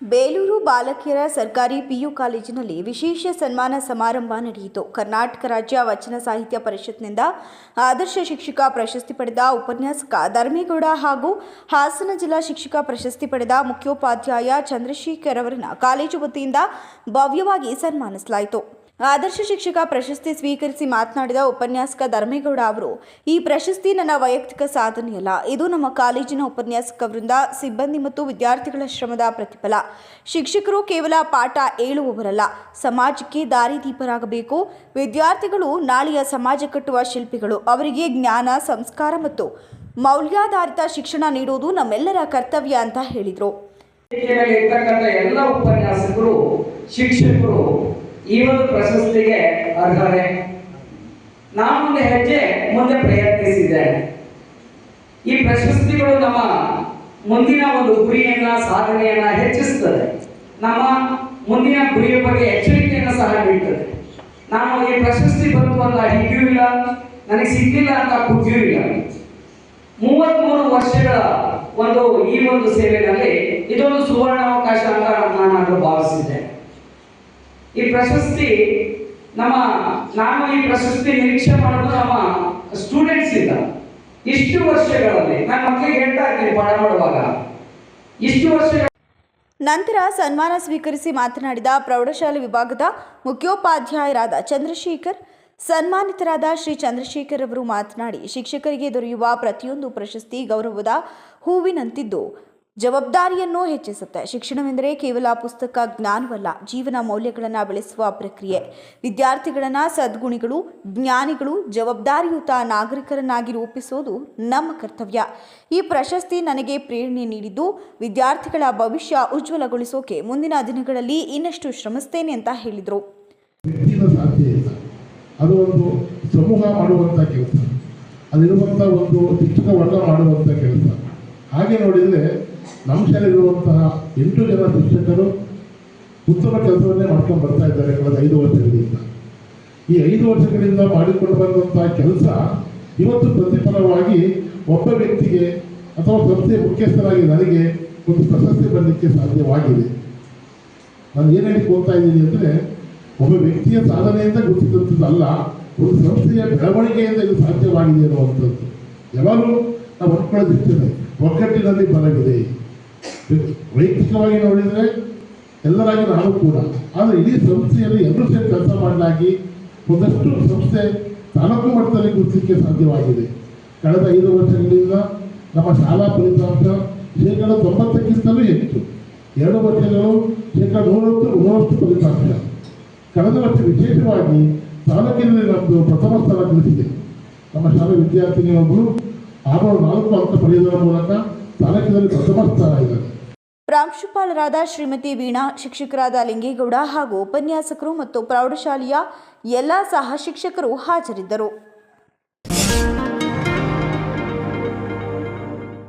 ಬೇಲೂರು ಬಾಲಕಿಯರ ಸರ್ಕಾರಿ ಪಿಯು ಕಾಲೇಜಿನಲ್ಲಿ ವಿಶೇಷ ಸನ್ಮಾನ ಸಮಾರಂಭ ನಡೆಯಿತು. ಕರ್ನಾಟಕ ರಾಜ್ಯ ವಚನ ಸಾಹಿತ್ಯ ಪರಿಷತ್ನಿಂದ ಆದರ್ಶ ಶಿಕ್ಷಕ ಪ್ರಶಸ್ತಿ ಪಡೆದ ಉಪನ್ಯಾಸಕ ಧರ್ಮೇಗೌಡ ಹಾಗೂ ಹಾಸನ ಜಿಲ್ಲಾ ಶಿಕ್ಷಕ ಪ್ರಶಸ್ತಿ ಪಡೆದ ಮುಖ್ಯೋಪಾಧ್ಯಾಯ ಚಂದ್ರಶೇಖರ್ ಅವರನ್ನು ಕಾಲೇಜು ವತಿಯಿಂದ ಭವ್ಯವಾಗಿ ಸನ್ಮಾನಿಸಲಾಯಿತು. ಆದರ್ಶ ಶಿಕ್ಷಕ ಪ್ರಶಸ್ತಿ ಸ್ವೀಕರಿಸಿ ಮಾತನಾಡಿದ ಉಪನ್ಯಾಸಕ ಧರ್ಮೇಗೌಡ ಅವರು, ಈ ಪ್ರಶಸ್ತಿ ನನ್ನ ವೈಯಕ್ತಿಕ ಸಾಧನೆಯಲ್ಲ ಇದು ನಮ್ಮ ಕಾಲೇಜಿನ ಉಪನ್ಯಾಸಕ ವೃಂದ, ಸಿಬ್ಬಂದಿ ಮತ್ತು ವಿದ್ಯಾರ್ಥಿಗಳ ಶ್ರಮದ ಪ್ರತಿಫಲ. ಶಿಕ್ಷಕರು ಕೇವಲ ಪಾಠ ಹೇಳುವವರಲ್ಲ, ಸಮಾಜಕ್ಕೆ ದಾರಿದೀಪರಾಗಬೇಕು. ವಿದ್ಯಾರ್ಥಿಗಳು ನಾಳೆಯ ಸಮಾಜ ಕಟ್ಟುವ ಶಿಲ್ಪಿಗಳು. ಅವರಿಗೆ ಜ್ಞಾನ, ಸಂಸ್ಕಾರ ಮತ್ತು ಮೌಲ್ಯಾಧಾರಿತ ಶಿಕ್ಷಣ ನೀಡುವುದು ನಮ್ಮೆಲ್ಲರ ಕರ್ತವ್ಯ ಅಂತ ಹೇಳಿದರು. ಶಿಕ್ಷಕರು ಈ ಒಂದು ಪ್ರಶಸ್ತಿಗೆ ಅರ್ಹರೇ. ನಾನೊಂದು ಹೆಜ್ಜೆ ಮುಂದೆ ಪ್ರಯತ್ನಿಸಿದ್ದೇನೆ ಈ ಪ್ರಶಸ್ತಿಗಳು ನಮ್ಮ ಮುಂದಿನ ಒಂದು ಗುರಿಯನ್ನ, ಸಾಧನೆಯನ್ನ ಹೆಚ್ಚಿಸುತ್ತದೆ ನಮ್ಮ ಮುಂದಿನ ಗುರಿಯ ಬಗ್ಗೆ ಎಚ್ಚರಿಕೆಯನ್ನು ಸಹ ನೀಡುತ್ತದೆ ನಾನು ಈ ಪ್ರಶಸ್ತಿ ಬಂತು ಅಂತ ಹಿಗ್ಗೂ ಇಲ್ಲ ನನಗೆ ಸಿಕ್ಕಿಲ್ಲ ಅಂತ ಕುಗ್ಗಿಯೂ ಇಲ್ಲ ಮೂವತ್ಮೂರು ವರ್ಷಗಳ ಒಂದು ಈ ಒಂದು ಸೇವೆಯಲ್ಲಿ ಇದೊಂದು ಸುವರ್ಣಾವಕಾಶ ಅಂತ ನಾನು ಭಾವಿಸಿದ್ದೆ. ಈ ಪ್ರಶಸ್ತಿ, ನಮ್ಮ, ನಾನು ಈ ಪ್ರಶಸ್ತಿ ನಿರೀಕ್ಷೆ ಮಾಡೋದು ನಮ್ಮ ಸ್ಟೂಡೆಂಟ್ಸ್ ಇಂದ. ಇಷ್ಟು ವರ್ಷಗಳಲ್ಲಿ, ನಾನು ಮಕ್ಕಳಿಗೆ ಹೇಳ್ತಾ ಇದ್ದೀನಿ ಪಾಠ ಮಾಡುವಾಗ. ಇಷ್ಟು ವರ್ಷ ನಂತರ ಸನ್ಮಾನ ಸ್ವೀಕರಿಸಿ ಮಾತನಾಡಿದ ಪ್ರೌಢಶಾಲೆ ವಿಭಾಗದ ಮುಖ್ಯೋಪಾಧ್ಯಾಯರಾದ ಚಂದ್ರಶೇಖರ್, ಸನ್ಮಾನಿತರಾದ ಶ್ರೀ ಚಂದ್ರಶೇಖರ್ ಅವರು ಮಾತನಾಡಿ, ಶಿಕ್ಷಕರಿಗೆ ದೊರೆಯುವ ಪ್ರತಿಯೊಂದು ಪ್ರಶಸ್ತಿ ಗೌರವದ ಹೂವಿನಂತಿದ್ದು. ಜವಾಬ್ದಾರಿಯನ್ನು ಹೆಚ್ಚಿಸುತ್ತೆ. ಶಿಕ್ಷಣವೆಂದರೆ ಕೇವಲ ಪುಸ್ತಕ ಜ್ಞಾನವಲ್ಲ, ಜೀವನ ಮೌಲ್ಯಗಳನ್ನು ಬೆಳೆಸುವ ಪ್ರಕ್ರಿಯೆ. ವಿದ್ಯಾರ್ಥಿಗಳನ್ನು ಸದ್ಗುಣಿಗಳು, ಜ್ಞಾನಿಗಳು ಜವಾಬ್ದಾರಿಯುತ ನಾಗರಿಕರನ್ನಾಗಿ ರೂಪಿಸುವುದು ನಮ್ಮ ಕರ್ತವ್ಯ. ಈ ಪ್ರಶಸ್ತಿ ನನಗೆ ಪ್ರೇರಣೆ ನೀಡಿದ್ದು ವಿದ್ಯಾರ್ಥಿಗಳ ಭವಿಷ್ಯ ಉಜ್ವಲಗೊಳಿಸೋಕೆ ಮುಂದಿನ ದಿನಗಳಲ್ಲಿ ಇನ್ನಷ್ಟು ಶ್ರಮಿಸ್ತೇನೆ ಅಂತ ಹೇಳಿದರು. ಅದು ಒಂದು ಶಿಕ್ಷಕ ವರ್ಗ ಮಾಡುವಂಥ ಕೆಲಸ. ಹಾಗೆ ನೋಡಿದರೆ ನಮ್ಮ ಶಾಲೆಗಿರುವಂತಹ ಎಂಟು ಜನ ಶಿಕ್ಷಕರು ಉತ್ತಮ ಕೆಲಸವನ್ನೇ ಮಾಡ್ಕೊಂಡು ಬರ್ತಾ ಇದ್ದಾರೆ ಕಳೆದ ಐದು ವರ್ಷಗಳಿಂದ. ಈ ಐದು ವರ್ಷಗಳಿಂದ ಮಾಡಿಕೊಂಡು ಬಂದಂತಹ ಕೆಲಸ ಇವತ್ತು ಪ್ರತಿಫಲವಾಗಿ ಒಬ್ಬ ವ್ಯಕ್ತಿಗೆ ಅಥವಾ ಸಂಸ್ಥೆಯ ಮುಖ್ಯಸ್ಥರಾಗಿ ನನಗೆ ಒಂದು ಪ್ರಶಸ್ತಿ ಬರಲಿಕ್ಕೆ ಸಾಧ್ಯವಾಗಿದೆ. ನಾನು ಏನು ಹೇಳಿ ಇದ್ದೀನಿ ಅಂದರೆ, ಒಬ್ಬ ವ್ಯಕ್ತಿಯ ಸಾಧನೆಯಿಂದ ಗುರುತಿಸಿದಂಥದ್ದಲ್ಲ, ಒಂದು ಸಂಸ್ಥೆಯ ಬೆಳವಣಿಗೆಯಿಂದ ಇದು ಸಾಧ್ಯವಾಗಿದೆ ಅನ್ನುವಂಥದ್ದು. ಯಾವಾಗಲೂ ನಾವು ಒಟ್ಕೊಳ್ಳೋದಿರ್ತದೆ ಒಗ್ಗಟ್ಟಿನಲ್ಲಿ ಬಲವಿದೆ. ವೈಯಕ್ತಿಕವಾಗಿ ನೋಡಿದರೆ ಎಲ್ಲರಾಗಿ ನಾನು ಕೂಡ. ಆದರೆ ಇಡೀ ಸಂಸ್ಥೆಯಲ್ಲಿ ಎಲ್ಲರೂ ಸೇರಿ ಕೆಲಸ ಮಾಡಲಾಗಿ ಒಂದಷ್ಟು ಸಂಸ್ಥೆ ತಾಲೂಕು ಮಟ್ಟದಲ್ಲಿ ಗುರುತಿಸಲಿಕ್ಕೆ ಸಾಧ್ಯವಾಗಿದೆ. ಕಳೆದ ಐದು ವರ್ಷಗಳಿಂದ ನಮ್ಮ ಶಾಲಾ ಫಲಿತಾಂಶ ಶೇಕಡ ತೊಂಬತ್ತಕ್ಕಿಂತಲೂ ಹೆಚ್ಚು. ಎರಡು ವರ್ಷಗಳು ಶೇಕಡ ನೂರತ್ತು ನೂರಷ್ಟು ಫಲಿತಾಂಶ. ಕಳೆದ ವರ್ಷ ವಿಶೇಷವಾಗಿ ತಾಲೂಕಿನಲ್ಲಿ ನಮ್ಮದು ಪ್ರಥಮ ಸ್ಥಾನ ಗಳಿಸಿದೆ. ನಮ್ಮ ಶಾಲೆ ವಿದ್ಯಾರ್ಥಿನಿಯೊಬ್ಬರು ಆರು ನಾಲ್ಕು ಅಂಕ ಪಡೆಯುವುದರ ಮೂಲಕ ತಾಲೂಕಿನಲ್ಲಿ ಪ್ರಥಮ ಸ್ಥಾನ ಇದ್ದಾರೆ. ಪ್ರಾಂಶುಪಾಲರಾದ ಶ್ರೀಮತಿ ವೀಣಾ ಶಿಕ್ಷಕರಾದ ಲಿಂಗೇಗೌಡ ಹಾಗೂ ಉಪನ್ಯಾಸಕರು ಮತ್ತು ಪ್ರೌಢಶಾಲೆಯ ಎಲ್ಲ ಸಹ ಶಿಕ್ಷಕರು ಹಾಜರಿದ್ದರು.